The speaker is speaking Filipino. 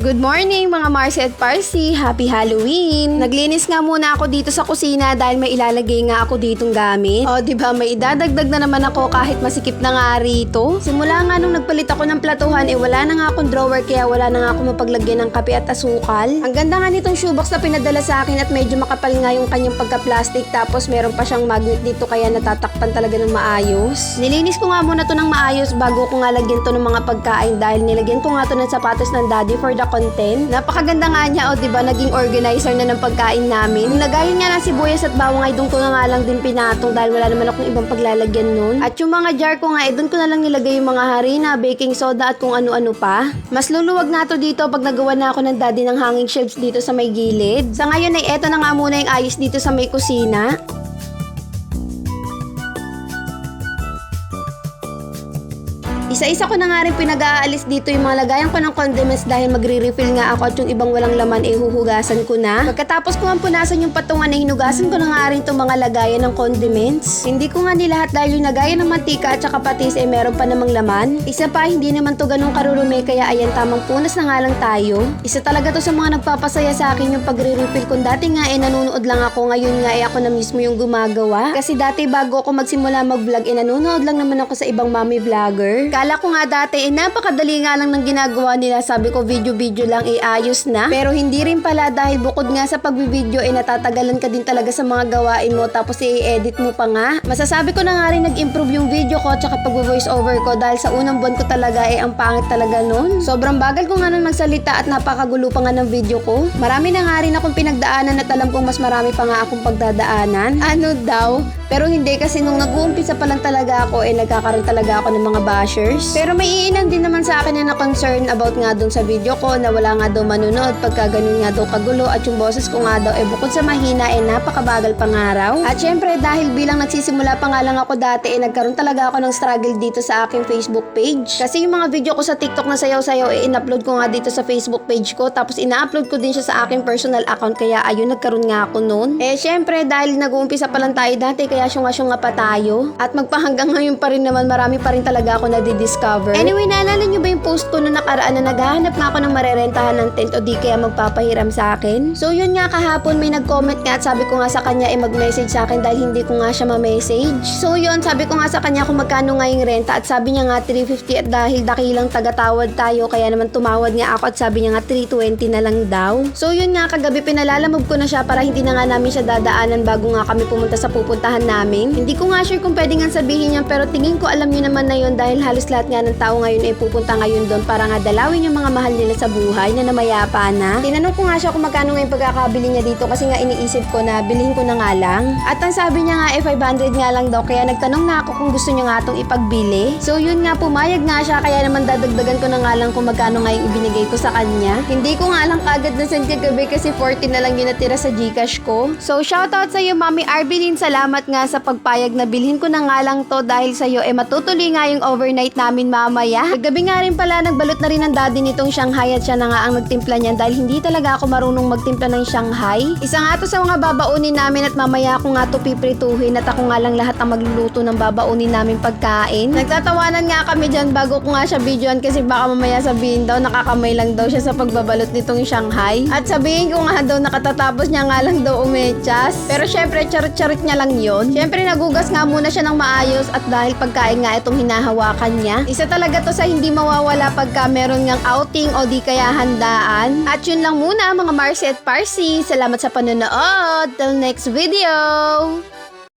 Good morning mga Marcy at Parsi! Happy Halloween! Naglinis nga muna ako dito sa kusina dahil may ilalagay nga ako ditong gamit. O di ba may idadagdag na naman ako kahit masikip na nga rito. Simula nga nung nagpalit ako ng platuhan eh wala na nga akong drawer kaya wala na nga ako mapaglagyan ng kape at asukal. Ang ganda nga nitong shoebox na pinadala sa akin at medyo makapal nga yung kanyang pagka-plastic tapos meron pa siyang magnet dito kaya natatakpan talaga ng maayos. Nilinis ko nga muna to ng maayos bago ko nga lagyan to ng mga pagkain dahil nilagyan ko nga to ng sapatos ng daddy for the content. Napakaganda nga niya o di ba naging organizer na ng pagkain namin. Yung lagayin nga ng sibuyas at bawang ay doon ko na nga lang din pinatong dahil wala naman akong ibang paglalagyan nun. At yung mga jar ko nga eh doon ko na lang nilagay yung mga harina, baking soda at kung ano-ano pa. Mas luluwag na to dito pag nagawa na ako ng daddy ng hanging shelves dito sa may gilid. Sa ngayon ay eto na nga muna yung ayos dito sa may kusina. Isa-isa ko na nga rin pinag-aalis dito yung mga lagayan ko ng condiments dahil magre-refill nga ako at yung ibang walang laman eh huhugasan ko na. Pagkatapos ko nga punasan yung patungan eh hinugasan ko na nga rin itong mga lagayan ng condiments. Hindi ko nga nilahat dahil yung lagayan ng mantika at saka patis eh meron pa namang laman. Isa pa hindi naman to ganun karurume kaya ayan tamang punas na nga lang tayo. Isa talaga to sa mga nagpapasaya sa akin yung pagre-refill kung dati nga eh nanonood lang ako ngayon nga eh ako na mismo yung gumagawa. Kasi dati bago ako magsimula mag-vlog eh nanonood lang naman ako sa ibang mommy vlogger. Kala ko nga dati, eh napakadali nga lang ng ginagawa nila. Sabi ko video-video lang eh ayos na. Pero hindi rin pala dahil bukod nga sa pagbibideo eh natatagalan ka din talaga sa mga gawain mo tapos i-edit mo pa nga. Masasabi ko na nga rin nag-improve yung video ko tsaka pag-voice over ko dahil sa unang buwan ko talaga eh ang pangit talaga nun. Sobrang bagal ko nga nang magsalita at napakagulo pa nga ng video ko. Marami na nga rin akong pinagdaanan at alam kong mas marami pa nga akong pagdadaanan. Ano daw? Pero hindi kasi nung nag-uumpisa pa lang talaga ako eh nagkakaroon talaga ako ng mga bashers. Pero may iinan din naman sa akin na na-concern about nga dun sa video ko na wala nga daw manunod pagka ganun nga daw kagulo at yung boses ko nga daw eh bukod sa mahina eh napakabagal pangaraw. At syempre dahil bilang nagsisimula pa nga lang ako dati eh nagkaroon talaga ako ng struggle dito sa aking Facebook page. Kasi yung mga video ko sa TikTok na sayaw-sayaw eh in-upload ko nga dito sa Facebook page ko tapos ina-upload ko din siya sa aking personal account kaya ayun nagkaroon nga ako noon. Eh syempre dahil nag-uumpisa pa lang tayo dati kaya syunga-syunga pa tayo. At magpahanggang ngayon pa rin naman marami pa rin talaga ako nadidiscover. Anyway, naalala nyo ba yung post ko noong nakaraan na naghahanap nga ako ng marerentahan ng tent o di kaya magpapahiram sa akin? So yun nga kahapon may nag-comment nga at sabi ko nga sa kanya eh mag-message sa akin dahil hindi ko nga siya ma-message. So yun, sabi ko nga sa kanya kung magkano nga yung renta at sabi niya nga 350 at dahil dakilang tagatawad tayo kaya naman tumawad nga ako at sabi niya nga 320 na lang daw. So yun nga kagabi pinalalamove ko na siya para hindi na nga namin siya dadaanan bago nga kami pumunta sa pupuntahan namin. Hindi ko nga sure kung pwede nga sabihin niya pero tingin ko alam niyo naman na yun dahil halos lahat nga ng tao ngayon ay pupunta ngayon doon para nga dalawin yung mga mahal nila sa buhay na namayapa na. Tinanong ko nga siya kung magkano nga yung pagkakabili niya dito kasi nga iniisip ko na bilhin ko na nga lang. At ang sabi niya nga eh 500 nga lang daw kaya nagtanong na ako kung gusto niya nga itong ipagbili. So yun nga pumayag nga siya kaya naman dadagdagan ko na nga lang kung magkano nga yung ibinigay ko sa kanya. Hindi ko nga lang kagad na send kagabi kasi 40 na lang yung natira sa Gcash ko. So shoutout sa iyo Mami Arbilin, salamat nga sa pagpayag na bilhin ko na nga lang to dahil sa iyo eh matutuloy nga yung overnight namin mamaya. Kagabi nga rin pala nagbalot na rin ng daddy nitong Shanghai at siya na nga ang nagtimpla niyan dahil hindi talaga ako marunong magtimpla ng Shanghai. Isa nga to sa mga babaunin namin at mamaya ako nga to piprituhin at ako nga lang lahat ang magluluto ng babaunin namin pagkain. Nagtatawanan nga kami dyan bago ko nga siya videoan kasi baka mamaya sabihin daw nakakamay lang daw siya sa pagbabalot nitong Shanghai. At sabihin ko nga daw nakatatapos niya nga lang daw umechas. Pero syempre charot-charot niya lang yon. Syempre nagugas nga muna siya ng maayos at dahil pagkain nga itong hinahawakan niya. Isa talaga to sa hindi mawawala pagka meron ngang outing o di kaya handaan. At yun lang muna mga Marcy at Parsi. Salamat sa panonood. Till next video!